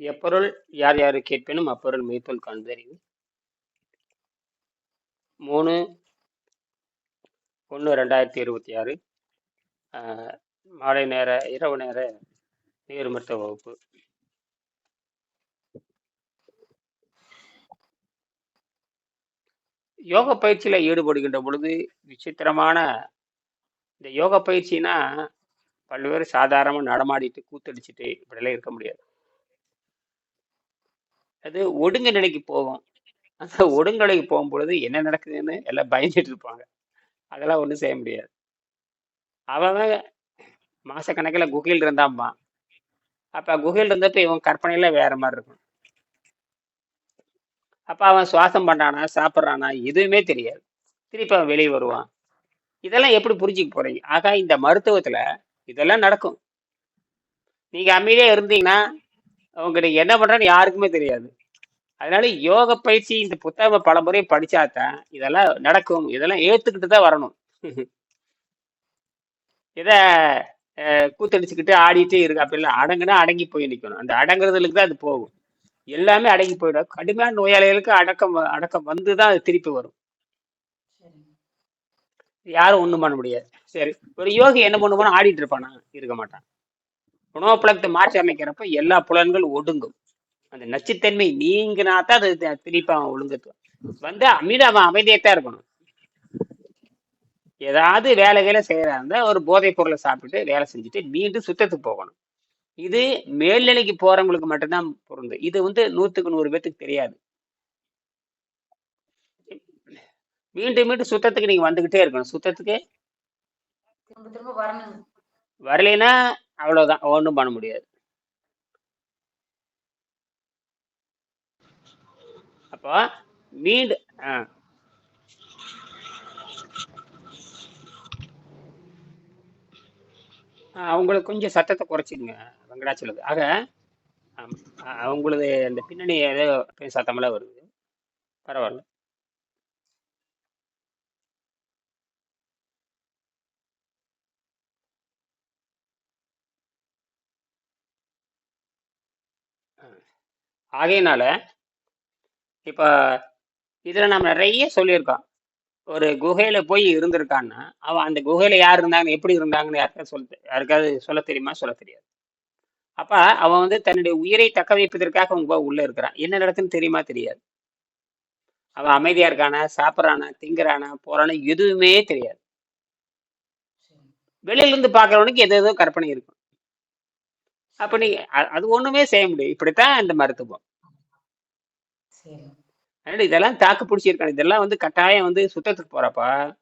எப்பொருள் யார் யாரு கேட்பினும் அப்பொருள் மெய்ப்பொருள் காண்பறிவு மூணு ஒன்று ரெண்டாயிரத்தி இருபத்தி ஆறு. மாலை நேர இரவு நேர நீர்மட்ட வகுப்பு. யோக பயிற்சியில் ஈடுபடுகின்ற பொழுது விசித்திரமான இந்த யோக பயிற்சினா பல்வேறு சாதாரணமாக நடமாடிட்டு கூத்தடிச்சிட்டு இப்படிலாம் இருக்க முடியாது. அது ஒடுங்க நிலைக்கு போகும். அந்த ஒடுங்கலைக்கு போகும் பொழுது என்ன நடக்குதுன்னு எல்லாம் பயந்துட்டு இருப்பாங்க. அதெல்லாம் ஒன்றும் செய்ய முடியாது. அவன் மாசக்கணக்கில் குகையில் இருந்தாம்மா அப்போ குகையில் இருந்தப்ப இவன் கற்பனையில வேற மாதிரி இருக்கும். அப்போ அவன் சுவாசம் பண்ணானா சாப்பிட்றானா எதுவுமே தெரியாது. திருப்பி அவன் வெளியே வருவான். இதெல்லாம் எப்படி புரிஞ்சுக்க போறீங்க? ஆக இந்த மருத்துவத்துல இதெல்லாம் நடக்கும். நீங்க அமைதியா இருந்தீங்கன்னா உங்களுக்கு என்ன பண்றன்னு யாருக்குமே தெரியாது. அதனால யோக பயிற்சி இந்த புத்தகம் பல முறை படிச்சாதான் இதெல்லாம் நடக்கும். இதெல்லாம் ஏத்துக்கிட்டு தான் வரணும். இதை கூத்தடிச்சுக்கிட்டு ஆடிட்டே இருக்கு அப்படிலாம் அடங்குனா அடங்கி போய் நிற்கணும் அந்த அடங்குறதுக்கு தான் அது போகும். எல்லாமே அடங்கி போயிடும். கடுமையான நோயாளிகளுக்கு அடக்கம் அடக்கம் வந்து தான் அது திருப்பி வரும். யாரும் ஒன்றும் பண்ண முடியாது. சரி. ஒரு யோகி என்ன பண்ணுவானா ஆடிட்டு இருப்பானா? இருக்க மாட்டான். உணவு புலத்தை மாற்றி அமைக்கிறப்ப எல்லா புலன்கள் ஒடுங்கும். அந்த நச்சுத்தன்மை நீங்கினா தான் அது திருப்பி அவன் ஒழுங்கத்துவான் வந்து அமீது அவன் அமைதியத்தான் இருக்கணும். ஏதாவது வேலை வேலை செய்யறா ஒரு போதைப் பொருளை சாப்பிட்டு வேலை செஞ்சுட்டு மீண்டும் சுத்தத்துக்கு போகணும். இது மேல்நிலைக்கு போறவங்களுக்கு மட்டும்தான் பொருந்து. இது வந்து நூத்துக்கு நூறு பேத்துக்கு தெரியாது. மீண்டும் மீண்டும் சுத்தத்துக்கு நீங்க வந்துகிட்டே இருக்கணும். சுத்தத்துக்கு வரலைன்னா அவ்வளவுதான் ஒன்றும் பண்ண முடியாது. அப்போ மீண்டு ஆ. அவங்களுக்கு கொஞ்சம் சத்தத்தை குறைச்சிடுங்க வெங்கடாச்சலத்து. ஆக அவங்களது அந்த பின்னணி ஏதோ சத்தமெல்லாம் வருது. பரவாயில்ல. ஆகையினால இப்போ இதில் நம்ம நிறைய சொல்லியிருக்கோம். ஒரு குகையில போய் இருந்திருக்கான்னா அவன் அந்த குகையில யார் இருந்தாங்க எப்படி இருந்தாங்கன்னு யாருக்காவது சொல்ல யாருக்காவது சொல்ல தெரியுமா? சொல்ல தெரியாது. அப்ப அவன் வந்து தன்னுடைய உயிரை தக்க வைப்பதற்காக அவங்க உள்ள இருக்கிறான். என்ன நடக்குன்னு தெரியுமா? தெரியாது. அவன் அமைதியா இருக்கானா? சாப்பிட்றானா? திங்குறானா? போறானா? எதுவுமே தெரியாது. வெளியில இருந்து பாக்குறவனுக்கு எது எதோ கற்பனை இருக்கும். அப்ப நீ அது ஒண்ணுமே செய்ய முடியும் இப்படித்தான் இந்த மருத்துவம். இதெல்லாம் தாக்கு பிடிச்சிருக்காங்க. இதெல்லாம் வந்து கட்டாயம் வந்து சுத்தத்துக்கு போறப்பா.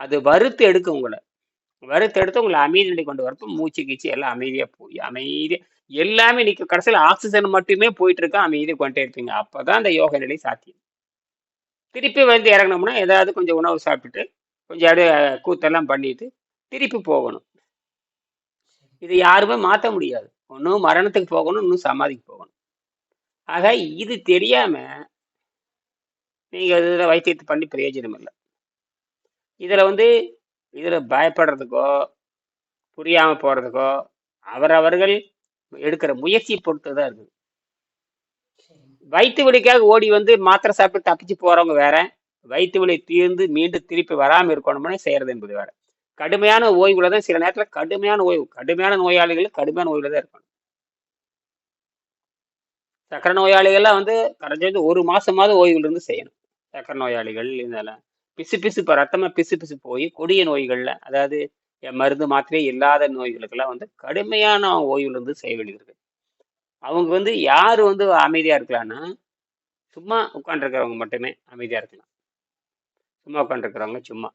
அது வறுத்து எடுக்கும் உங்களை. வறுத்து எடுத்து உங்களை அமைதி நிலை கொண்டு வரப்போ மூச்சு கீச்சு எல்லாம் அமைதியா போய் அமைதியா எல்லாமே நிற்க கடைசியில் ஆக்சிஜன் மட்டுமே போயிட்டு இருக்கா அமைதியை கொண்டே இருப்பீங்க. அப்பதான் அந்த யோக நிலை சாத்தியம். திருப்பி வந்து இறங்கணும்னா ஏதாவது கொஞ்சம் உணவு சாப்பிட்டுட்டு கொஞ்சம் அப்படியே கூத்தெல்லாம் பண்ணிட்டு திருப்பி போகணும். இதை யாருமே மாற்ற முடியாது. ஒன்றும் மரணத்துக்கு போகணும் இன்னும் சமாதிக்கு போகணும். ஆக இது தெரியாம நீங்கள் இதில் வைத்தியத்தை பண்ணி பிரயோஜனம் இல்லை. இதில் வந்து இதில் பயப்படுறதுக்கோ புரியாமல் போகிறதுக்கோ அவரவர்கள் எடுக்கிற முயற்சி பொறுத்து தான் இருக்குது. வயிற்று வலிக்காக ஓடி வந்து மாத்திரை சாப்பிட்டு தப்பிச்சு போகிறவங்க வேற வயிற்று வலி தீர்ந்து மீண்டும் திருப்பி வராமல் இருக்கணும்னே செய்கிறது என்பது வேற. கடுமையான ஓய்வுல தான் சில நேரத்தில் கடுமையான ஓய்வு கடுமையான நோயாளிகள் கடுமையான ஓய்வுல தான் இருக்கணும் சக்கரை நோயாளிகள்லாம் வந்து கரைஞ்சது ஒரு மாசமாவது ஓய்வுல இருந்து செய்யணும். சக்கரை நோயாளிகள் இதெல்லாம். பிசு பிசு இப்போ ரத்தமாக பிசு பிசு போய் கொடிய நோய்களில் அதாவது மருந்து மாத்திரையே இல்லாத நோய்களுக்கெல்லாம் வந்து கடுமையான ஓய்வுலேருந்து செய்ய வேண்டியது அவங்க வந்து யார் வந்து அமைதியாக இருக்கலாம்னா சும்மா உட்காந்துருக்கிறவங்க மட்டுமே அமைதியாக இருக்கலாம். சும்மா உட்காந்துருக்கிறவங்க சும்மா.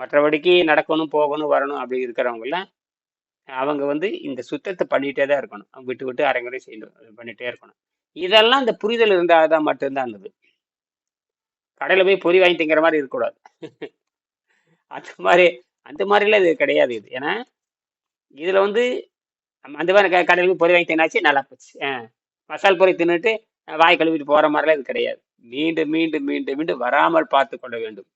மற்றபடிக்கு நடக்கணும் போகணும் வரணும் அப்படி இருக்கிறவங்கெல்லாம் அவங்க வந்து இந்த சுத்தத்தை பண்ணிகிட்டே தான் இருக்கணும். விட்டு விட்டு அரைங்குறை செய்யணும் பண்ணிகிட்டே இருக்கணும். இதெல்லாம் இந்த புரிதல் இருந்தால் தான் மட்டும்தான் இருந்தது. கடையில் போய் பொறி வாங்கி திங்கிற மாதிரி இருக்கக்கூடாது. அந்த மாதிரி அந்த மாதிரிலாம் இது கிடையாது இது. ஏன்னா இதில் வந்து அந்த மாதிரி கடையில் போய் பொறி வாங்கி தின்னாச்சு நல்லா போச்சு. மசால் பொறி தின்னுட்டு வாய் கழுவிட்டு போகிற மாதிரிலாம் இது கிடையாது. மீண்டும் மீண்டும் மீண்டும் மீண்டும் வராமல் பார்த்து கொள்ள வேண்டும்.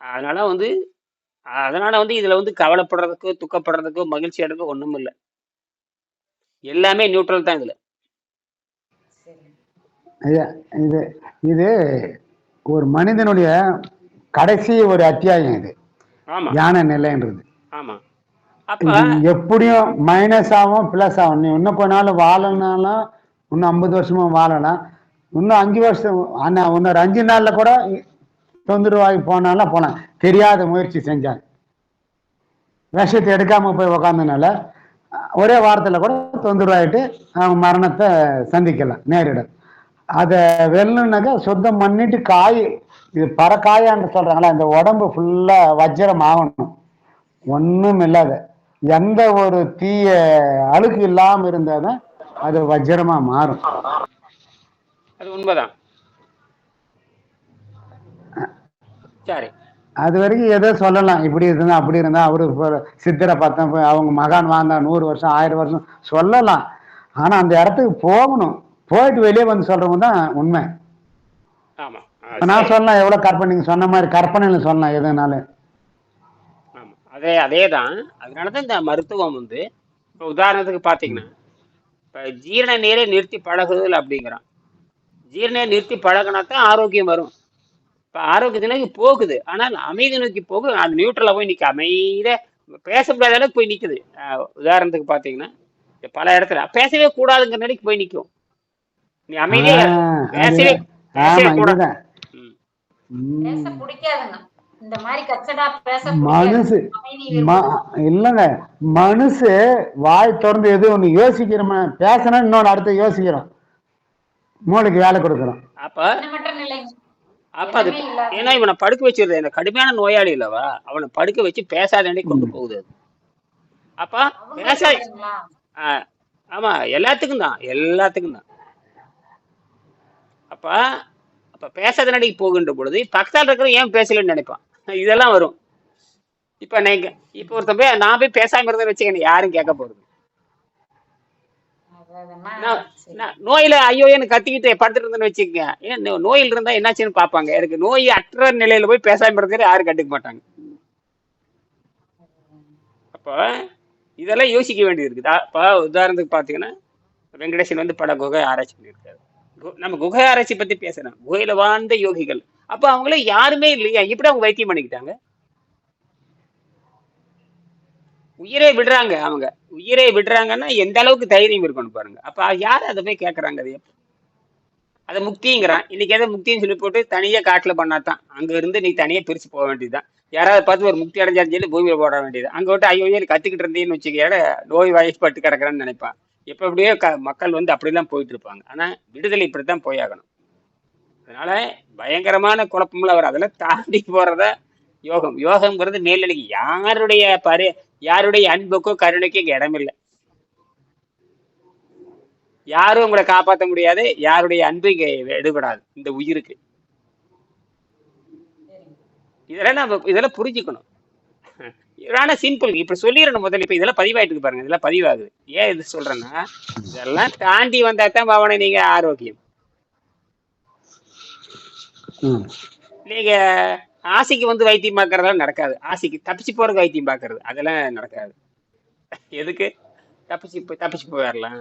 அதனால வந்து அதனால வந்து இதில் வந்து கவலைப்படுறதுக்கோ துக்கப்படுறதுக்கோ மகிழ்ச்சி அடைறதுக்கோ ஒன்றும் இல்லை. எல்லாமே நியூட்ரல் தான் இதுல. இது இது ஒரு மனிதனுடைய கடைசி ஒரு அத்தியாயம் இது. ஞான நிலைன்றது. ஆமா. எப்படியும் மைனஸ் ஆகும் பிளஸ் ஆகும் நீ இன்னும் கொஞ்ச நாள் வாழணும்னாலும் இன்னும் ஐம்பது வருஷமா வாழலாம். இன்னும் அஞ்சு வருஷம் ஆனா இன்னொரு அஞ்சு நாள்ல கூட தொந்தரவாகி போனாலும் போகலாம் தெரியாத முயற்சி செஞ்சாங்க. விஷத்தை எடுக்காம போய் உக்காந்தனால ஒரே வாரத்தில் கூட தொந்தரவாயிட்டு அவங்க மரணத்தை சந்திக்கலாம் நேரிடும். அதை வெல்லணுனாக்கா சுத்தம் பண்ணிட்டு காய் இது பறக்காயான்னு சொல்றாங்களா இந்த உடம்பு ஃபுல்லா வஜ்ரம் ஆகணும். ஒன்றும் இல்லாத எந்த ஒரு தீய அழுக்கு இல்லாமல் இருந்தால் தான் அது வஜ்ரமா மாறும். அது உண்மைதான். சரி. அது வரைக்கும் ஏதோ சொல்லலாம். இப்படி இருந்தா அப்படி இருந்தா அவரு சித்தரை பார்த்தா அவங்க மகான் வாழ்ந்தா நூறு வருஷம் ஆயிரம் வருஷம் சொல்லலாம். ஆனா அந்த இடத்துக்கு போகணும். போயிட்டு வெளியே வந்து சொல்றவங்க தான் உண்மை. நான். சொல்லலாம் எவ்வளவு கற்பனை நீங்க சொன்ன மாதிரி கற்பனையில சொல்லலாம் எதுனாலும். அதே அதே தான் அதனாலதான் இந்த மருத்துவம் வந்து இப்போ உதாரணத்துக்கு பார்த்தீங்கன்னா இப்போ ஜீரண நீரை நிறுத்தி பழகுதல் அப்படிங்கிறான். ஜீரண நிறுத்தி பழகினா தான் ஆரோக்கியம் வரும். இப்போ ஆரோக்கியத்தை நோக்கி போகுது. ஆனால் அமைதி நோக்கி போகுது. அது நியூட்ரலாக போய் நிற்க அமைதியா பேச முடியாத அளவுக்கு போய் நிற்குது உதாரணத்துக்கு பார்த்தீங்கன்னா பல இடத்துல பேசவே கூடாதுங்கிற நிலைக்கு போய் நிற்கும் நீ அமைதியா பேசவே பேசவே கூடாது. இதுதான். ம். ம். பேச பிடிக்காதுங்க. இந்த மாதிரி கச்சடா பேச மனுசு. இல்லைங்க. மனுஷு வாய் திறந்து எது ஒண்ணு யோசிக்கிறோம்? பேசணும் இன்னொன்று அடுத்து யோசிக்கிறோம். மூளைக்கு வேலை கொடுக்குறோம் அப்ப அப்ப அது ஏன்னா இவனை படுக்க வச்சிருது இந்த கடுமையான நோயாளி இல்லவா? அவனை படுக்க வச்சு பேசாதே கொண்டு போகுது அது. அப்ப பேச ஆமா எல்லாத்துக்கும் தான் எல்லாத்துக்கும் தான். அப்ப அப்ப பேசாத நடிக்கு போகின்ற பொழுது பக்கத்தால் இருக்கிற ஏன் பேசலன்னு நினைப்பான். இதெல்லாம் வரும். இப்ப நீங்க இப்ப ஒருத்தன் போய் நான் போய் பேசாம இருந்தேன்னு வச்சுக்கணும் யாரும் கேட்க போறது அவ்வளவுதானா? நான் சரி. நான் நோயில ஐயோ எனக்கு கத்திக்கிட்டு படுத்துட்டு இருந்தேன்னு வச்சுக்கங்க. ஏன் நோயில் இருந்தா என்னாச்சுன்னு பார்ப்பாங்க. எனக்கு நோய் அற்ற நிலையில போய் பேசாம இருக்கிற யாரும் கண்டுக்க மாட்டாங்க. அப்போ இதெல்லாம் யோசிக்க வேண்டியது இருக்குது. அப்போ உதாரணத்துக்கு பார்த்தீங்கன்னா வெங்கடேசன் வந்து பல குகை ஆராய்ச்சி பண்ணியிருக்காரு. நம்ம குகை ஆராய்ச்சி பத்தி பேசுறோம் குகையில வாழ்ந்த யோகிகள். அப்போ அவங்கள யாருமே இல்லையா? எப்படி அவங்க வைத்தியம் பண்ணிக்கிட்டாங்க? உயிரை விடுறாங்க அவங்க. உயிரை விடுறாங்கன்னா எந்த அளவுக்கு தைரியம் இருக்கணும் பாருங்க. அப்ப யார் அதை போய் கேட்கறாங்க அது அதை முக்திங்கிறான். இன்னைக்கு எதை முக்தின்னு சொல்லி போட்டு தனியா காட்டுல பண்ணாதான். அங்க இருந்து நீ தனியா பிரிச்சு போக வேண்டியதுதான். யாராவது பார்த்து ஒரு முக்தி அடைஞ்சாலும் சொல்லி பூமியில போட வேண்டியது அங்க விட்டு ஐயோ ஐயோ கத்திக்கிட்டு இருந்தேன்னு வச்சுக்க நோய் வாய்ப்பட்டு கிடக்குறான்னு நினைப்பான். இப்ப எப்படியோ க மக்கள் வந்து அப்படிலாம் போயிட்டு இருப்பாங்க. ஆனா விடுதலை இப்படித்தான் போயாகணும். அதனால பயங்கரமான குழப்பம்ல அவர். அதெல்லாம் தாண்டி போறத யோகம். யோகம்ங்கிறது மேலடிக்கு யாருடைய பரி யாருடைய அன்புக்கோ கருணைக்கோ இங்க இடமில்லை. யாரும் உங்களை காப்பாற்ற முடியாது யாருடைய அன்பு இங்க எடுபடாது இந்த உயிருக்கு. இதெல்லாம் நம்ம இதெல்லாம் புரிஞ்சுக்கணும். ஆனா சிம்பிள் இப்ப சொல்லிடணும் முதல்ல இப்ப இதெல்லாம் பதிவாயிட்டு பாருங்க இதெல்லாம் பதிவாகுது. ஏன் இது சொல்றேன்னா இதெல்லாம் தாண்டி வந்தா தான் பாவனை நீங்க ஆரோக்கியம். நீங்க ஆசைக்கு வந்து வைத்தியம் பார்க்கறதெல்லாம் நடக்காது. ஆசைக்கு தப்பிச்சு போறதுக்கு வைத்தியம் பார்க்கறது. அதெல்லாம் நடக்காது. எதுக்கு? தப்பிச்சு போய் தப்பிச்சு போயிடலாம்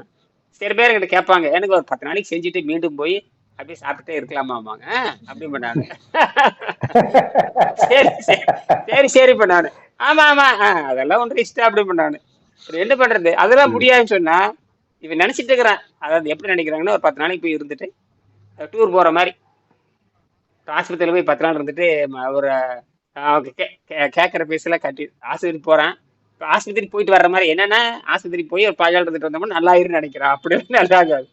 சில பேர் என்கிட்ட கேட்பாங்க எனக்கு ஒரு பத்து நாளைக்கு செஞ்சுட்டு மீண்டும் போய் அப்படியே சாப்பிட்டுட்டே இருக்கலாமாமாங்க அப்படி பண்ணாங்க. சரி சரி சரி சரி பண்ணானு ஆமா ஆமா. ஆ, அதெல்லாம் ஒன்று இஷ்டம் அப்படி பண்ணானு என்ன பண்றது? அதெல்லாம் முடியாதுன்னு சொன்னா இவன் நினைச்சிட்டு இருக்கிறான். அதாவது எப்படி நினைக்கிறாங்கன்னா ஒரு பத்து நாளைக்கு போய் இருந்துட்டு டூர் போற மாதிரி. ஆஸ்பத்திரியில் போய் பத்து நாள் இருந்துட்டு ஒரு கே கேட்குற பீஸெல்லாம் கட்டி ஆஸ்பத்திரி போகிறேன் இப்போ ஆஸ்பத்திரி போயிட்டு வர்ற மாதிரி என்னன்னா ஆஸ்பத்திரி போய் ஒரு பாஜால் இருந்துட்டு வந்தோம்னா நல்லா இருன்னு நினைக்கிறான் அப்படி நல்லா ஆகாது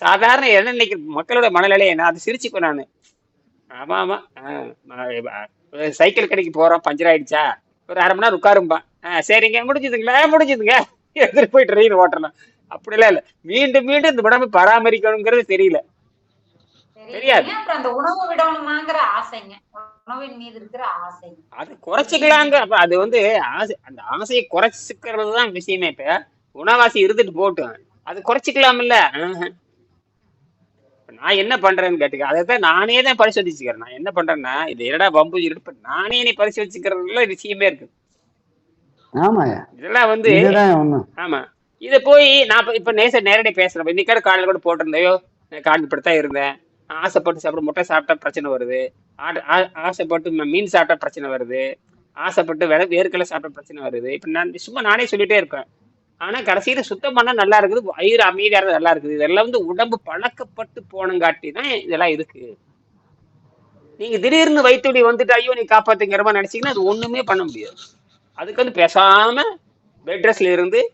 சாதாரண என்ன நினைக்கிற மக்களோட மனநிலை என்ன அது சிரிச்சுக்கோ நான். ஆமா ஆமா. ஆ, சைக்கிள் கடைக்கு போறோம் பஞ்சர் ஆயிடுச்சா? ஒரு அரை மணி நேரம் உட்காரும்பான் ஆ சரிங்க முடிஞ்சுதுங்களா? முடிஞ்சதுங்க. முடிஞ்சுதுங்க எடுத்துட்டு போய் ட்ரெயின் ஓட்டணும். அப்படிலாம் இல்லை. மீண்டும் மீண்டும் இந்த உடம்பை பராமரிக்கணுங்கிறது தெரியல. தெரியாது. அப்புறம் அந்த உணவு விடணுமாங்கிற ஆசைங்க. உணவின் மீது இருக்கிற ஆசைங்க அது குறைச்சிக்கலாங்க. அப்ப அது வந்து ஆசை அந்த ஆசையை குறைச்சிக்கிறது தான் விஷயமே. இப்ப உணவாசி இருந்துட்டு போட்டும் அது குறைச்சிக்கலாம்ல நான் என்ன பண்றேன்னு கேட்டுக்க அதை தான் நானே தான் பரிசோதிச்சுக்கிறேன். நான் என்ன பண்றேன்னா இது என்னடா பம்பு இருக்கு நானே நீ பரிசோதிச்சுக்கிறதுல விஷயமே இருக்கு. ஆமாய்யா. இதெல்லாம் வந்து ஆமா. இதை போய் நான் இப்ப- நேச நேரடி பேசுறேன். இன்னைக்கு காலையில கூட போட்டிருந்தேயோ நான் இருந்தேன். ஆசைப்பட்டு சாப்பிட முட்டை சாப்பிட்டா பிரச்சனை வருது. ஆடு- ஆ- ஆசைப்பட்டு ம- மீன் சாப்பிட்டா பிரச்சனை வருது. ஆசைப்பட்டு வெள வேர்க்கடலை சாப்பிட்டா பிரச்சனை வருது. இப்போ நான் சும்மா நானே சொல்லிட்டே இருப்பேன். ஆனால் கடைசியில் சுத்தம் பண்ணால் நல்லா இருக்குது வயிறு அமைதியாக இருந்தால் நல்லா இருக்குது. இதெல்லாம் வந்து உடம்பு பழக்கப்பட்டு போனங்காட்டி தான் இதெல்லாம் இருக்கு. நீங்க திடீர்னு வயிற்றுடி வந்துட்டு ஐயோ நீ காப்பாத்துங்கிற மாதிரி நினைச்சீங்கன்னா அது ஒண்ணுமே பண்ண முடியாது. அதுக்கு வந்து பேசாம பெட் ரெஸ்ட்ல இருந்து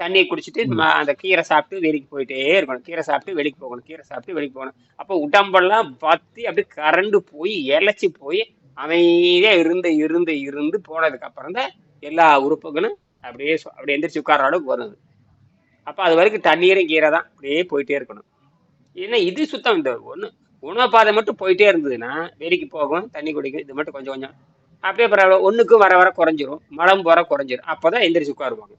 தண்ணியை குடிச்சிட்டு அந்த கீரை சாப்பிட்டு வெளிக்கு போயிட்டே இருக்கணும். கீரை சாப்பிட்டு வெளிக்கு போகணும். கீரை சாப்பிட்டு வெளிக்கு போகணும். அப்போ உடம்பெல்லாம் பத்தி அப்படியே கரண்டு போய் இழைச்சி போய் அமைதியா இருந்து இருந்து இருந்து போனதுக்கு அப்புறம் தான் எல்லா உறுப்புகளும் அப்படியே அப்படியே எந்திரிச்சு உட்கார்ற அளவுக்கு வருது அப்போ அது வரைக்கும் தண்ணீரும் கீரை தான் அப்படியே போயிட்டே இருக்கணும். ஏன்னா இது சுத்தம். இந்த ஒன்று உணவு பாதை மட்டும் போயிட்டே இருந்ததுன்னா வெளிக்கு போகும் தண்ணி குடிக்கும் இது மட்டும் கொஞ்சம் கொஞ்சம் அப்படியே பரவாயில்ல. ஒண்ணுக்கும் வர வர குறைஞ்சிரும். மலம் போற குறைஞ்சிரும். அப்பதான் எந்திரிச்சு உட்காருவாங்க.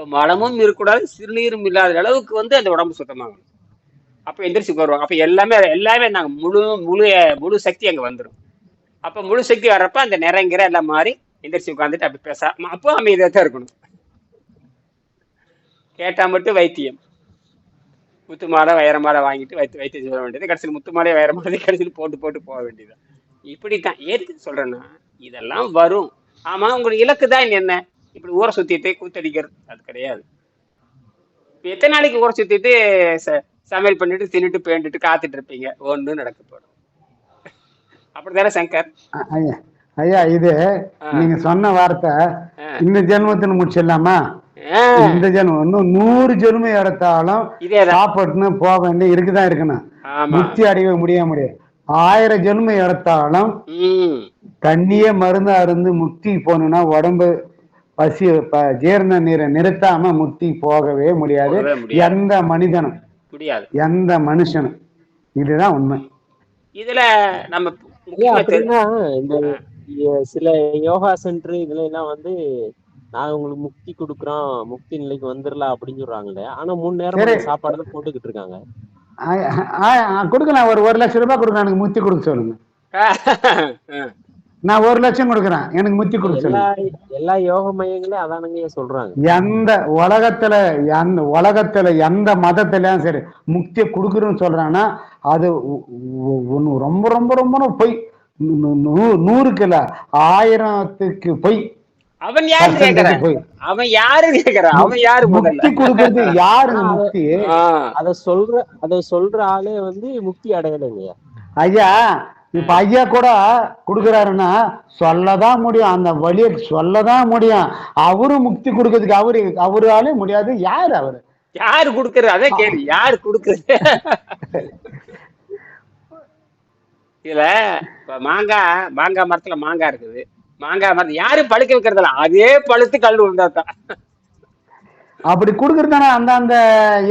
இப்போ மலமும் இருக்கக்கூடாது சிறுநீரும் இல்லாத அளவுக்கு வந்து அந்த உடம்பு சுத்தமாகணும் அப்போ எந்திரிச்சு உட்காருவாங்க அப்போ எல்லாமே எல்லாமே நாங்கள் முழு முழு முழு சக்தி அங்கே வந்துடும் அப்போ முழு சக்தி வர்றப்ப அந்த நிறங்கிற எல்லாம் மாறி எந்திரிச்சு உட்காந்துட்டு அப்படி பேச அப்போ அமைதியாக தான் இருக்கணும். கேட்டா மட்டும் வைத்தியம். முத்து மாலை வைர மாலை வாங்கிட்டு வைத்து வைத்தியம் சொல்ல வேண்டியது. கடைசியில் முத்து மாலை வைர மாலை கடைசியில் போட்டு போட்டு போக வேண்டியது இப்படித்தான். ஏற்று சொல்றேன்னா இதெல்லாம் வரும். ஆமா உங்களுக்கு இலக்கு தான் என்ன? இப்படி ஊரை சுத்திட்டு கூத்தடிக்கிறது. அது கிடையாது. எத்தனை நாளைக்கு ஊரை சுத்திட்டு சமையல் பண்ணிட்டு தின்னுட்டு பேண்டுட்டு காத்துட்டு இருப்பீங்க? ஒண்ணும் நடக்க போடும் அப்படித்தானே சங்கர்? ஐயா ஐயா இது. நீங்க சொன்ன வார்த்தை. இந்த ஜென்மத்தில் முடிச்சிடலாமா இந்த ஜென்மம் இன்னும் நூறு ஜென்மம் எடுத்தாலும் சாப்பிட்டுன்னு போக வேண்டிய இருக்குதான் இருக்கணும். முக்தி அடைய முடிய முடியாது. ஆயிரம் ஜென்மம் எடுத்தாலும் தண்ணியே மருந்து அருந்து முக்தி போகணும்னா உடம்பு பசி ஜீரண நீரை நிறுத்தாம முக்தி போகவே முடியாது. எந்த மனிதனும் முடியாது. எந்த மனுஷனும் இதுதான் உண்மை. இதுல நம்ம அப்படின்னா இந்த சில யோகா சென்டர் இதுல எல்லாம் வந்து நான் உங்களுக்கு முக்தி கொடுக்குறோம் முக்தி நிலைக்கு வந்துடலாம் அப்படின்னு சொல்றாங்களே. ஆனா மூணு நேரம் சாப்பாடு தான் போட்டுக்கிட்டு இருக்காங்க. கொடுக்கலாம். ஒரு ஒரு லட்சம் ரூபாய் கொடுங்க எனக்கு முத்தி கொடுக்க சொல்லுங்க. நான் ஒரு லட்சம் கொடுக்குறேன். எனக்கு முத்தி கொடுக்க எல்லா யோக மையங்களையும் அதானுங்க சொல்றாங்க. எந்த உலகத்துல எந்த உலகத்துல எந்த மதத்திலயும் சரி முக்தியை கொடுக்குறோன்னு சொல்றாங்கன்னா அது ஒ- ஒ- ஒண்ணு ரொம்ப ரொம்ப ரொம்ப பொய். நூறுக்கு இல்ல ஆயிரத்துக்கு பொய். அவன் யாரு கேக்குறான் அவன் யாரு கேக்குறான் அவன் யாரு முக்தி கொடுக்கறது யாருங்க முக்தி? அத சொல்ற அத சொல்ற ஆளே வந்து முக்தி அடையலைங்க ஐயா இப்ப ஐயா கூட கொடுக்குறாருன்னா சொல்லதான் முடியும். அந்த வழியை சொல்லதான் முடியும். அவரு முக்தி கொடுக்கறதுக்கு அவரு அவராலே முடியாது. யாரு அவரு? யாரு குடுக்கறது? அதான் கேள்வி. யாரு குடுக்கறது? இதுல இப்ப மாங்காய் மாங்காய் மரத்துல மாங்காய் இருக்குது. மாங்காய் மரத்துல யாரும் பழுக்க வைக்கிறதில்ல? அதே பழுத்து கல் விழுந்தாதான் அப்படி கொடுக்கறதானே அந்த அந்த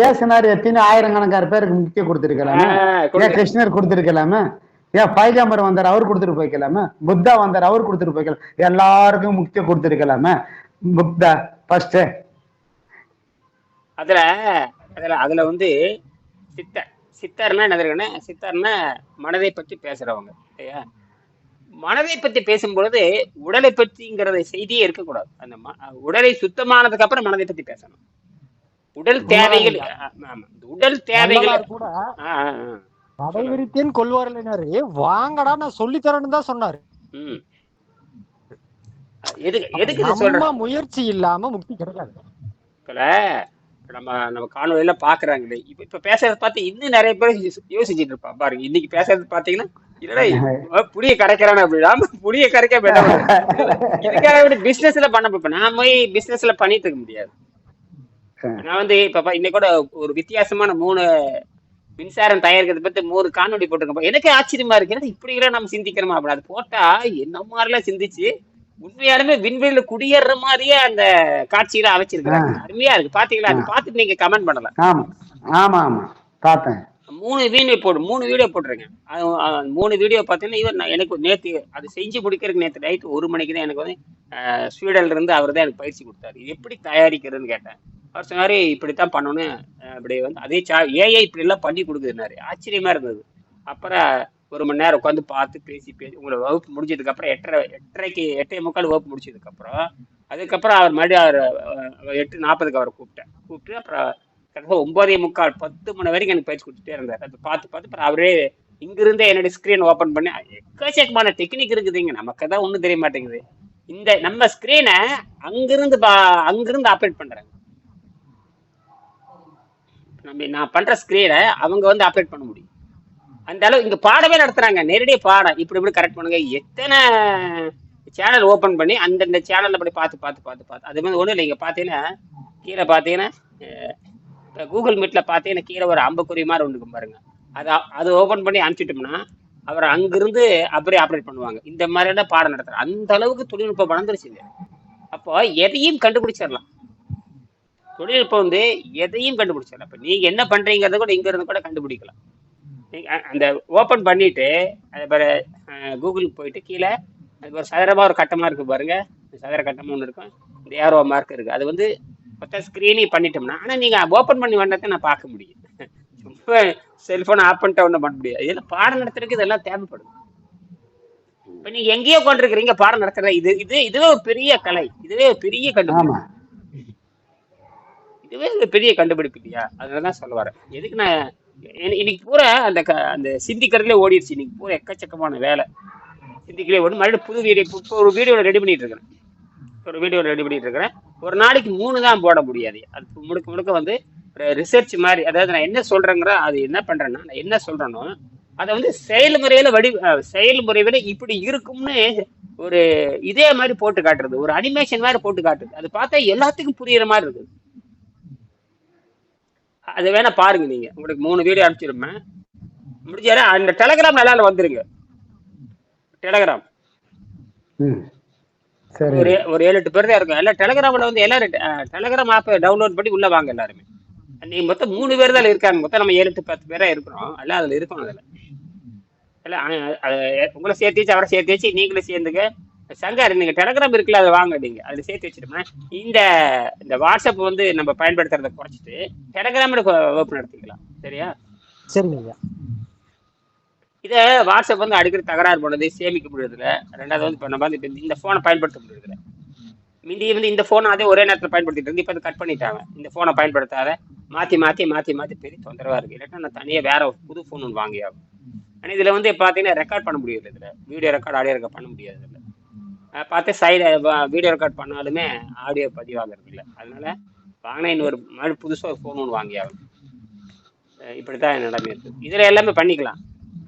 ஏசுனார் எத்தனை ஆயிரக்கணக்கான பேருக்கு முக்தி கொடுத்துருக்கலாமே. கிருஷ்ணர் கொடுத்துருக்கலாமே. ஏன் பைகாம்பர் வந்தார் அவர் கொடுத்துட்டு போய்க்கலாமே? புத்தா வந்தார் அவர் கொடுத்துட்டு போய்க்கலாம்? எல்லாருக்கும் முக்தி கொடுத்துருக்கலாமே? புத்தா ஃபர்ஸ்ட் அதுல அதுல அதுல வந்து சித்தர் சித்தர்னா என்ன சித்தர்னா மனதை பற்றி பேசுறவங்க இல்லையா? மனதை பத்தி பேசும்பொழுது உடலை பற்றிங்கிறத செய்தியே இருக்கக்கூடாது. அந்த உடலை சுத்தமானதுக்கு அப்புறம் மனதை பத்தி பேசணும். உடல் தேவைகள் உடல் தேவைகள் கூட ஆ, ஆ, ஆ. படை விரித்தேன் கொள்வார்னாரு வாங்கடா நான் சொல்லி தரேன்னு தான் சொன்னாரு முயற்சி இல்லாம முக்தி கிடைக்காது நம்ம நம்ம காணொலியில பாக்குறாங்களே. இப்ப இப்ப பேசுறத பார்த்து இன்னும் நிறைய பேர் யோசி- யோசிச்சுட்டு இருப்பா பாருங்க இன்னைக்கு பேசுறது பாத்தீங்கன்னா இல்லடா புளிய கரைக்கிறானே அப்படி. ஆமா புளிய கரைக்க வேண்டாம். இதுக்காக விட பிசினஸ்ல பண்ண இப்ப நான் போய் பிசினஸ்ல பண்ணிட்டு இருக்க முடியாது. நான் வந்து இப்ப இன்னைக்கு கூட ஒரு வித்தியாசமான மூணு மின்சாரம் தயாரிக்கிறத பத்தி மூணு காணொலி போட்டிருக்கேன் எனக்கு ஆச்சரியமா இருக்கு. இப்படி எல்லாம் நம்ம சிந்திக்கிறோமா? அப்படி அது போட்டா என்ன மாதிரிலாம் சிந்திச்சு உண்மையாலுமே விண்வெளியில குடியேற மாதிரியே அந்த காட்சியில அமைச்சிருக்காங்க அருமையா இருக்கு. பாத்தீங்களா? அது பார்த்துட்டு நீங்க கமெண்ட் பண்ணலாம். ஆமா. ஆமா ஆமா. பார்த்தேன் மூணு வீடியோ போடு மூணு வீடியோ போட்டிருக்கேன். அது மூணு வீடியோ பார்த்தீங்கன்னா இவர் நான் எனக்கு நேற்று அது செஞ்சு முடிக்கிறதுக்கு நேற்று நைட்டு ஒரு மணிக்கு தான் எனக்கு வந்து ஸ்வீடன்ல இருந்து அவர் தான் எனக்கு பயிற்சி கொடுத்தாரு. இது எப்படி தயாரிக்கிறதுன்னு கேட்டேன். அவர் இப்படி இப்படித்தான் பண்ணணும். அப்படியே வந்து அதே சா ஏஐ இப்படி எல்லாம் பண்ணி கொடுக்குதுனாரு ஆச்சரியமா இருந்தது. அப்புறம் ஒரு மணி நேரம் உட்காந்து பார்த்து பேசி பேசி உங்களை வகுப்பு முடிஞ்சதுக்கப்புறம் எட்டரை எட்டரைக்கு எட்டரை முக்கால் வகுப்பு முடிச்சதுக்கப்புறம் அதுக்கப்புறம் அவர் மறுபடியும் அவர் எட்டு நாற்பதுக்கு அவரை கூப்பிட்டேன். கூப்பிட்டு அப்புறம் கிட்டத்தட்ட ஒன்பதே முக்கால் பத்து மணி வரைக்கும் எனக்கு பயிற்சி கொடுத்துட்டே இருந்தார். அது பார்த்து பார்த்து அப்புறம் அவரே இங்கிருந்தே என்னுடைய ஸ்க்ரீன் ஓப்பன் பண்ணி எக்கச்சக்கமான டெக்னிக் இருக்குதுங்க. நமக்கு தான் ஒன்றும் தெரிய மாட்டேங்குது. இந்த நம்ம ஸ்க்ரீனை அங்கிருந்து பா- அங்கிருந்து ஆப்ரேட் பண்றாங்க நம்ம நான் பண்ற ஸ்க்ரீனை அவங்க வந்து ஆப்ரேட் பண்ண முடியும். அந்த அளவு இங்க பாடமே நடத்துறாங்க. நேரடியாக பாடம். இப்படி இப்படி கரெக்ட் பண்ணுங்க. எத்தனை சேனல் ஓபன் பண்ணி அந்தந்த சேனல்ல அப்படி பார்த்து பார்த்து பார்த்து பார்த்து. அது மாதிரி ஒன்றும் இல்லை இங்க பார்த்தீங்கன்னா கீழே பார்த்தீங்கன்னா கூகுள் மீட்ல பார்த்தீங்கன்னா கீழே ஒரு அம்பக்குறி மாதிரி ஒன்று பாருங்க. அது அது ஓப்பன் பண்ணி அனுப்பிச்சிட்டோம்னா அவர் அங்கிருந்து அப்படியே ஆப்ரேட் பண்ணுவாங்க. இந்த மாதிரியான பாடம் நடத்துறாங்க. அந்த அளவுக்கு தொழில்நுட்பம் வளர்ந்துருச்சு அப்போ எதையும் கண்டுபிடிச்சிடலாம். தொழில்நுட்பம் வந்து எதையும் கண்டுபிடிச்சிடலாம். இப்போ நீங்க என்ன பண்றீங்கிறத கூட இங்க இருந்து கூட கண்டுபிடிக்கலாம். நீங்க அந்த ஓப்பன் பண்ணிட்டு அது பாரு கூகுளுக்கு போயிட்டு கீழே அது ஒரு சதுரமா ஒரு கட்டமா இருக்கு பாருங்க. சதுர கட்டமா ஒன்று இருக்கும். இந்த ஏரோ மார்க் இருக்கு. அது வந்து மொத்த ஸ்க்ரீனையும் பண்ணிட்டோம்னா ஆனா நீங்க ஓபன் பண்ணி வந்ததை நான் பார்க்க முடியும். சும்மா செல்போன் ஆஃப் பண்ணிட்டு ஒன்றும் பண்ண முடியாது. இதெல்லாம் பாடம் நடத்துறதுக்கு இதெல்லாம் தேவைப்படும் இப்ப நீங்க எங்கேயோ கொண்டிருக்கிறீங்க பாடம் நடத்துற இது இது இதுவே ஒரு பெரிய கலை. இதுவே ஒரு பெரிய கண்டுபிடிப்பு. இதுவே ஒரு பெரிய கண்டுபிடிப்பு இல்லையா? அதனால தான் சொல்ல வரேன். எதுக்கு நான் இன்னி- இன்னைக்கு பூரா அந்த க அந்த சிந்திக்கிறதுலே ஓடிடுச்சு. இன்னைக்கு பூரா எக்கச்சக்கமான வேலை. சிந்திக்கலே ஓடி மறுபடியும் புது வீடியோ இப்போ ஒரு வீடியோ ரெடி பண்ணிட்டு இருக்கிறேன். ஒரு வீடியோ ரெடி பண்ணிட்டு இருக்கிறேன் ஒரு நாளைக்கு மூணு தான் போட முடியாது. அது முழுக்க முழுக்க வந்து ஒரு ரிசர்ச் மாதிரி அதாவது நான் என்ன சொல்கிறேங்கிற அது என்ன பண்றேன்னா நான் என்ன சொல்றேனோ அதை வந்து செயல்முறையில் வடி செயல்முறையில் இப்படி இருக்கும்னு ஒரு இதே மாதிரி போட்டு காட்டுறது ஒரு அனிமேஷன் மாதிரி போட்டு காட்டுறது. அது பார்த்தா எல்லாத்துக்கும் புரியுற மாதிரி இருக்குது. அது வேணா பாருங்க நீங்க. உங்களுக்கு மூணு வீடியோ அனுப்பிச்சிருப்பேன். முடிஞ்சாரு அந்த டெலகிராம் நல்லா வந்துருங்க. டெலகிராம் ம். ஒரு ஒரு ஏழு எட்டு பேர் தான் இருக்கும். எல்லாம் டெலகிராம்ல வந்து எல்லாரும் டெலகிராம் ஆப்பை டவுன்லோட் பண்ணி உள்ள வாங்க எல்லாருமே. நீங்க மொத்தம் மூணு பேர் தான் இருக்காங்க. மொத்தம் நம்ம ஏழு எட்டு பத்து பேரா இருக்கிறோம். எல்லாம் அதுல இருக்கணும் அதுல. எல்லாம் உங்களை சேர்த்து வச்சு அவரை சேர்த்து வச்சு நீங்களும் சேர்ந்துக்க. சங்கர் நீங்க டெலகிராம் இருக்குல்ல அதை வாங்க நீங்க. அதுல சேர்த்து வச்சிட்டோம்னா இந்த இந்த வாட்ஸ்அப் வந்து நம்ம பயன்படுத்துறதை குறைச்சிட்டு டெலகிராமில் வகுப்பு நடத்திக்கலாம். சரியா? சரிங்க இதை வாட்ஸ்அப் வந்து அடிக்கடி தகராறு பண்ணுது சேமிக்க முடியறதில்ல. ரெண்டாவது வந்து இப்போ நம்ம வந்து இப்போ இந்த ஃபோனை பயன்படுத்த முடியறதில்ல. முந்தி வந்து இந்த ஃபோனை அதே ஒரே நேரத்தில் பயன்படுத்திட்டு இருந்து இப்போ கட் பண்ணிட்டாங்க. இந்த ஃபோனை பயன்படுத்தாத மாற்றி மாற்றி மாற்றி மாற்றி பெரிய தொந்தரவாக இருக்குது இல்லாட்டா நான் தனியாக வேற ஒரு புது ஃபோன் ஒன்று வாங்கி ஆகும் ஆனால் இதில் வந்து பார்த்தீங்கன்னா ரெக்கார்ட் பண்ண முடியாது இதில் வீடியோ ரெக்கார்ட் ஆடியோ ரெக்கார்ட் பண்ண முடியாது இதில் பார்த்து சைடு வீடியோ ரெக்கார்ட் பண்ணாலுமே ஆடியோ பதிவாகிறது இல்லை அதனால வாங்கினா இன்னொரு மறுபடியும் புதுசாக ஒரு ஃபோன் ஒன்று வாங்கி ஆகும் இப்படி தான் நிலைமை இருக்குது இதில் எல்லாமே பண்ணிக்கலாம்.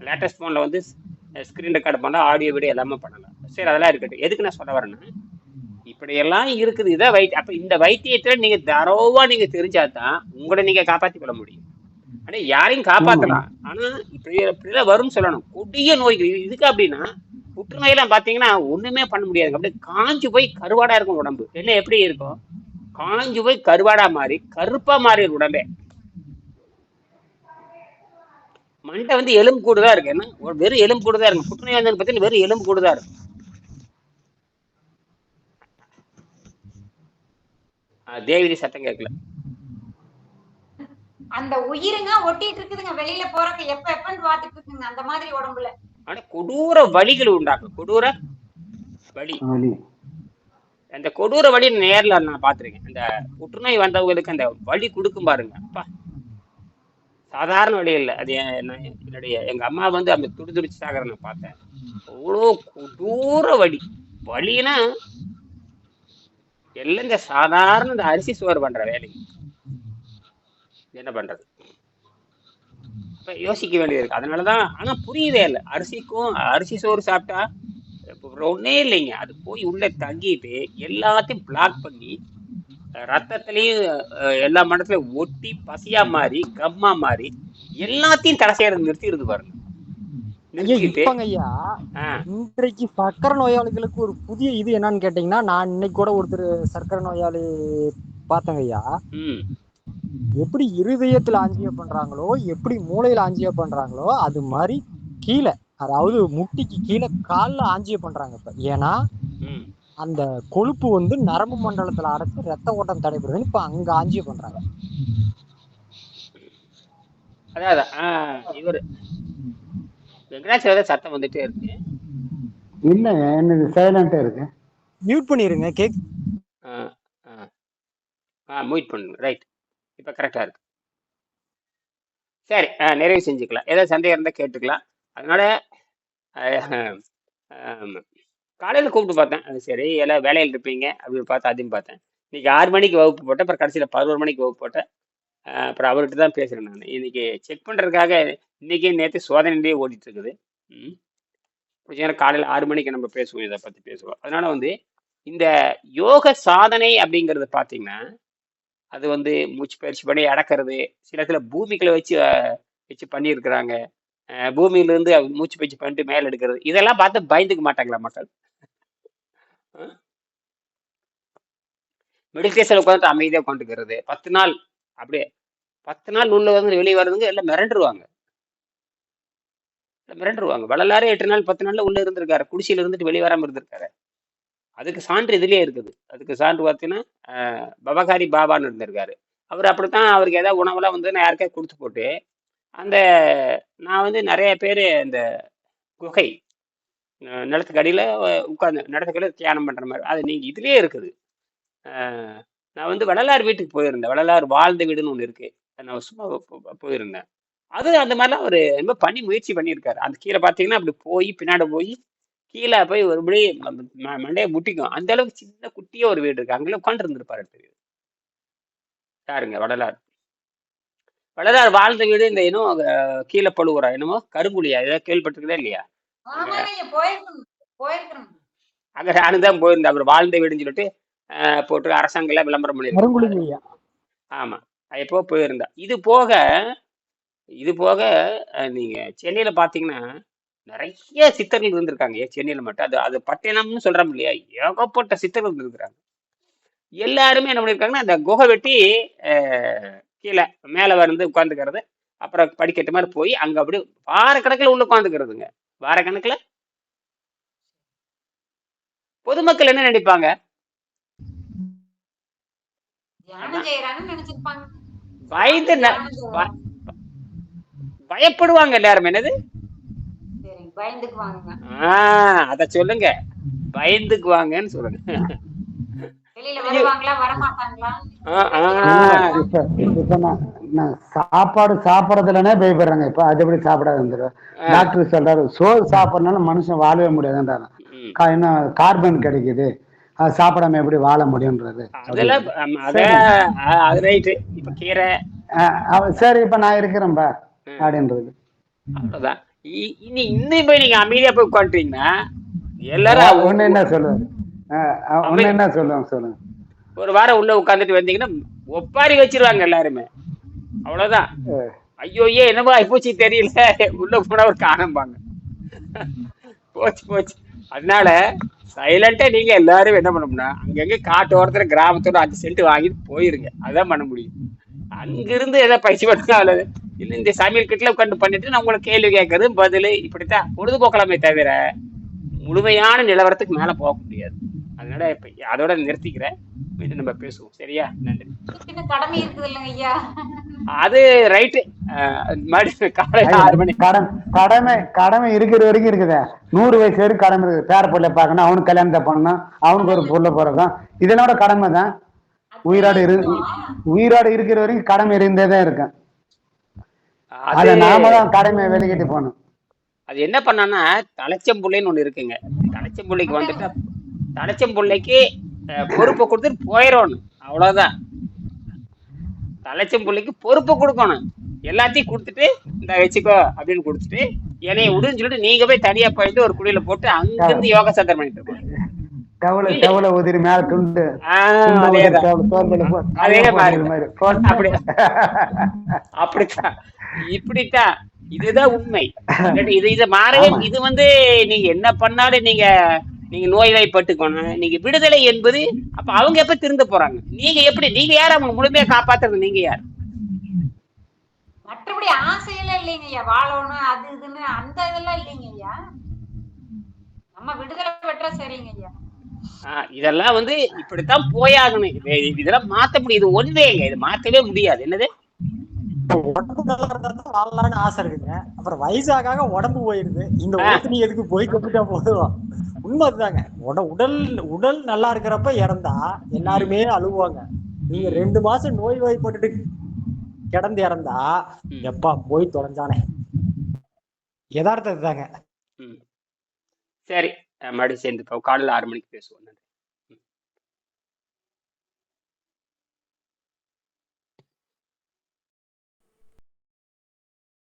லேட்டஸ்ட் ஃபோனில் வந்து ஸ்க்ரீன் ரெக்கார்ட் பண்ணலாம் ஆடியோ வீடியோ எல்லாமே பண்ணலாம் சரி அதெல்லாம் இருக்கட்டும். எதுக்கு நான் சொல்ல வரேன்னா இப்படியெல்லாம் இருக்குது இதான் வைத்தியம் அப்போ இந்த வைத்தியத்தில் நீங்கள் தரோவா நீங்கள் தெரிஞ்சாதான் உங்களை நீங்கள் காப்பாற்றிக் கொள்ள முடியும். ஆனால் யாரையும் காப்பாற்றலாம் ஆனால் இப்படி இப்படிலாம் வரும்னு சொல்லணும். கொடிய நோய்கள் இது- இதுக்கு அப்படின்னா புற்றுநோயெல்லாம் பார்த்தீங்கன்னா ஒன்றுமே பண்ண முடியாது. அப்படியே காஞ்சு போய் கருவாடா இருக்கும் உடம்பு. என்ன எப்படி இருக்கும்? காஞ்சு போய் கருவாடா மாறி கருப்பா மாறி உடம்பே. மண்டை வந்து எலும்பு கூடு தான் இருக்கு. என்ன? ஒரு வெறும் எலும்பு கூடு தான் இருக்கு. புற்றுநோய் வந்து பார்த்தீங்கன்னா வெறும் எலும்பு கூடு தான் இருக்கு. ஆ, தேவிதி சத்தம் கேட்கல. அந்த உயிருங்க ஒட்டிட்டு இருக்குதுங்க. வெளியில போறக்கு எப்ப எப்பன்னு பாத்துட்டு இருக்குங்க. அந்த மாதிரி உடம்புல. ஆனா கொடூர வலிகள் உண்டாக்கும் கொடூர வலி. வலி. அந்த கொடூர வலி நேர்ல நான் பார்த்திருக்கேன். அந்த புற்றுநோய் வந்தவங்களுக்கு அந்த வலி கொடுக்கும் பாருங்க. அப்பா. சாதாரண வழி இல்லை அது என்னுடைய எங்க அம்மா வந்து அந்த துடி துடிச்சு சாகிற நான் பார்த்தேன். அவ்வளோ கொடூர வழி வழின்னா எல்லாம் இந்த சாதாரண இந்த அரிசி சோறு பண்ற வேலை. என்ன பண்றது? இப்ப யோசிக்க வேண்டியது இருக்கு. அதனாலதான் ஆனா புரியுதே இல்லை. அரிசிக்கும் அரிசி சோறு சாப்பிட்டா ஒன்னே இல்லைங்க. அது போய் உள்ள தங்கிட்டு எல்லாத்தையும் பிளாக் பண்ணி ரத்தத்திலையும் எல்லா மண்டலத்திலையும் ஒட்டி பசியா மாறி கம்மா மாறி எல்லாத்தையும் தடை செய்யறது நிறுத்திடுது பாருங்க. இன்றைக்கு சர்க்கரை நோயாளிகளுக்கு ஒரு புதிய இது என்னன்னு கேட்டீங்கன்னா நான் இன்னைக்கு கூட ஒருத்தர் சர்க்கரை நோயாளி பார்த்தேங்க ஐயா. எப்படி இருதயத்துல ஆஞ்சியோ பண்றாங்களோ எப்படி மூளையில ஆஞ்சியோ பண்றாங்களோ அது மாதிரி கீழே அதாவது முட்டிக்கு கீழே கால்ல ஆஞ்சியோ பண்றாங்க இப்ப. ஏன்னா அந்த கொழுப்பு வந்து நரம்பு மண்டலத்துல அடைச்சு ரத்த ஓட்டம் தடைபடுதுன்னு இப்ப அங்க ஆஞ்சியோ பண்றாங்க. அதான் அதான். ஆ, இவர். வெங்கடாச்சலம் சத்தம் வந்துட்டே இருக்கு. இல்லை எனக்கு சைலண்ட்டாக இருக்கு? மியூட் பண்ணிருங்க கேக் ஆ ஆ. ஆ மூட் பண்ணுங்க. ரைட் இப்போ கரெக்டாக இருக்கு. சரி ஆ, நிறைவு செஞ்சுக்கலாம். ஏதாவது சந்தேகம் இருந்தால் கேட்டுக்கலாம். அதனால காலையில் கூப்பிட்டு பார்த்தேன். அது சரி எல்லாம் வேலையில் இருப்பீங்க. அப்படின்னு பார்த்து அதையும் பார்த்தேன். இன்னைக்கு ஆறு மணிக்கு வகுப்பு போட்டேன். அப்புறம் கடைசியில் பதினோரு மணிக்கு வகுப்பு போட்டேன். அப்புறம் அவர்கிட்ட தான் பேசுகிறேன் நான். இன்னைக்கு செக் பண்ணுறதுக்காக இன்னைக்கு நேற்று சோதனையிலேயே ஓடிட்டுருக்குது ம். பிடிச்சா காலையில் ஆறு மணிக்கு நம்ம பேசுவோம் இதை பற்றி பேசுவோம். அதனால் வந்து இந்த யோக சாதனை அப்படிங்கிறது பார்த்தீங்கன்னா அது வந்து மூச்சு பயிற்சி பண்ணி அடக்கிறது சில சில பூமிகளை வச்சு வச்சு பண்ணியிருக்கிறாங்க. பூமியிலிருந்து அவங்க மூச்சு பயிற்சி பண்ணிட்டு மேலே எடுக்கிறது. இதெல்லாம் பார்த்து பயந்துக்க மாட்டாங்களா மக்கள்? மெடிடேஷன் உட்காந்துட்டு அமைதியாக உட்காந்துக்கிறது. பத்து நாள் அப்படியே பத்து நாள் உள்ள வந்து வெளியே வர்றதுங்க எல்லாம் மிரண்டுருவாங்க. மிரண்டுருவாங்க. வள்ளலாரே எட்டு நாள் பத்து நாள்ல உள்ள இருந்திருக்காரு. குடிசையில இருந்துட்டு வெளியே வராம இருந்திருக்காரு. அதுக்கு சான்று இதுலயே இருக்குது. அதுக்கு சான்று பார்த்தீங்கன்னா அஹ், பவகாரி பாபான்னு இருந்திருக்காரு. அவர் அப்படித்தான் அவருக்கு ஏதாவது உணவெல்லாம் வந்து நான் யாருக்கா கொடுத்து போட்டு அந்த நான் வந்து நிறைய பேர் இந்த குகை அஹ், நிலத்துக்கு அடியில் உட்காந்து நிலத்துக்கடியில் தியானம் பண்ணுற மாதிரி அது நீங்கள் இதுலேயே இருக்குது. அஹ், நான் வந்து வள்ளலார் வீட்டுக்கு போயிருந்தேன். வள்ளலார் வாழ்ந்த வீடுன்னு ஒன்று இருக்கு. நான் சும்மா போ- போ- போயிருந்தேன். அது அந்த மாதிரிலாம் அவர் ரொம்ப பண்ணி முயற்சி பண்ணியிருக்காரு. அந்த கீழே பார்த்தீங்கன்னா அப்படி போய் பின்னாடி போய் கீழே போய் ஒருபடி மண்டையை முட்டிக்கும். அந்த அளவுக்கு சின்ன குட்டியே ஒரு வீடு இருக்கு. அங்கே உட்காந்து இருந்திருப்பாரு அடுத்த யாருங்க? வடலார் வடலார் வாழ்ந்த வீடு இந்த இன்னும் கீழே பழுவுறா. என்னமோ? கருங்குழியா? ஏதாவது கேள்விப்பட்டிருக்கதா இல்லையா? அங்கே நானும் தான் போயிருந்தேன். அவர் வாழ்ந்த வீடுன்னு சொல்லிட்டு போட்டு அரசாங்கம் விளம்பரம் பண்ணியிருக்காங்க கருங்குழிங்க ஐயா ஆமா. எப்போ போயிருந்தா. இது போக இது போக நீங்க சென்னையில பாத்தீங்கன்னா நிறைய சித்தர்கள் இருந்திருக்காங்க. ஏன் சென்னையில மட்டும்? அது அது பட்டினம்னு சொல்றோம் இல்லையா? ஏகப்பட்ட சித்தர்கள் இருந்திருக்கிறாங்க. எல்லாருமே என்ன பண்ணியிருக்காங்கன்னா அந்த குகை வெட்டி அஹ், கீழே மேலே வந்து உட்காந்துக்கிறது அப்புறம் படிக்கட்டு மாதிரி போய் அங்க அப்படி வாரக்கணக்கில் உள்ள உட்காந்துக்கிறதுங்க வாரக்கணக்கில்? பொதுமக்கள் என்ன நினைப்பாங்க? பயந்து பயப்படுவாங்க எல்லாரும். என்னது? பயந்துக்குவாங்க ஆஹ் அத சொல்லுங்க. பயந்துக்குவாங்கன்னு சொல்லுங்க. சாப்பாடு சாப்பிடறதுலனே பயப்படுறாங்க. இப்ப அது எப்படி சாப்பிடாது வந்துடும் டாக்டர் சொல்றாரு சோறு சாப்பிடறதுனால மனுஷன் வாழவே முடியாதுன்றாங்க என்ன கார்பன் கிடைக்குது. அது சாப்பிடாம எப்படி வாழ அவ- சரி. இப்ப நான் இருக்கிறேன்பா அப்படின்றது. அவ்வளவுதான். இனி இன்னும் போய் நீங்க அமைதியா போய் உட்காந்துட்டீங்கன்னா எல்லாரும் ஒண்ணு என்ன ஒண்ணு என்ன சொல்லுவாங்க சொல்லுங்க. ஒரு வாரம் உள்ள உட்காந்துட்டு வந்தீங்கன்னா ஒப்பாரி வச்சிருவாங்க எல்லாருமே. அவ்வளவுதான். ஐயோ ஏன் என்னமோ ஆயிப்போச்சு தெரியல. உள்ள போனா ஒரு காணம்பாங்க போச்சு போச்சு. அதனால சைலண்டா நீங்க எல்லாரும் என்ன பண்ணணும்னா அங்கங்க காட்டு ஓரத்துல கிராமத்தோட அஞ்சு சென்ட் வாங்கிட்டு போயிருங்க. அதான் பண்ண முடியும். அங்கிருந்து ஏதாவது பயிற்சி பண்ணுங்க அல்லது இல்ல இந்த சமையல் கிட்ட உட்காந்து பண்ணிட்டு நான் உங்களுக்கு கேள்வி கேட்கறது பதில். இப்படித்தான் பொழுதுபோக்கலாமே தவிர முழுமையான நிலவரத்துக்கு மேல போக முடியாது. அதனால இப்ப? அதோட நிறுத்திக்கிறேன் மீண்டும் நம்ம பேசுவோம். சரியா? நன்றி. கடமை இருக்குது இல்லைங்க ஐயா? அது ரைட்டு. ஆறு மணி. கடமை கடமை கடமை இருக்கிற வரைக்கும் இருக்குதே. நூறு வயசு வரைக்கும் கடமை இருக்குது. பேர பிள்ளை பார்க்கணும் அவனுக்கு கல்யாணத்தை பண்ணணும் அவனுக்கு ஒரு புள்ள பிறக்கும் இதனோட கடமை தான். உயிரோடு இரு உயிரோடு இருக்கிற வரைக்கும் கடமை இருந்தே தான் இருக்கும் அது நாம தான் கடமையை வெளிக்கிட்டு போகணும். அது என்ன பண்ணான்னா தலைச்சம்புள்ளைன்னு ஒண்ணு இருக்குங்க. தலைச்சம்புள்ளைக்கு வந்துட்டு தலைச்சம்புள்ளைக்கு அஹ், பொறுப்பை கொடுத்துட்டு போயிடணும் அவ்வளவுதான். தலைச்சம்புள்ளைக்கு பொறுப்பை கொடுக்கணும். எல்லாத்தையும் கொடுத்துட்டு இந்த வச்சுக்கோ அப்படின்னு கொடுத்துட்டு என்னைய விடுன்னு சொல்லிட்டு நீங்க போய் தனியா போயிட்டு ஒரு குழியில போட்டு அங்கிருந்து யோகா சந்தர் பண்ணிட்டு உதிரி மேல துண்டு. அப்படித்தான். இப்படித்தான். இதுதான் உண்மை. இது இதை மாறவே. இது வந்து நீங்க என்ன பண்ணாலும் நீங்க நீங்க நோய்வாய்ப்பட்டுக்கணும் நீங்க விடுதலை என்பது அப்ப அவங்க எப்ப திருந்த போறாங்க? நீங்க எப்படி நீங்க யார்? அவங்க முழுமையா காப்பாத்துறது நீங்க யார்? மற்றபடி ஆசையெல்லாம் இல்லைங்க ஐயா. வாழணும் அது இதுன்னு அந்த இதெல்லாம் இல்லைங்க ஐயா. நம்ம விடுதலை பெற்றா சரிங்க ஐயா. ஆஹ் இதெல்லாம் வந்து இப்படித்தான் போயாகணும். இது- இதெல்லாம் மாத்த முடியும். இது ஒன்வேங்க இது மாத்தவே முடியாது. என்னது? உடம்பு வாழலாம்னு ஆசை இருக்குங்க. அப்புறம் வயசாக உடம்பு போயிருது. இந்த நீ எதுக்கு போய் கொண்டுட்டா போதும்? உண்மை அதுதாங்க உட உடல் உடல் நல்லா இருக்கிறப்ப இறந்தா எல்லாருமே அழுவாங்க. நீங்க ரெண்டு மாசம் நோய் வாய்ப்பட்டுட்டு கிடந்து இறந்தா. எப்பா போய் தொலைஞ்சானே. யதார்த்தம் தாங்க சரி மறுபடியும் சேர்ந்துப்போம். காலையில் ஆறு மணிக்கு பேசுவோம்.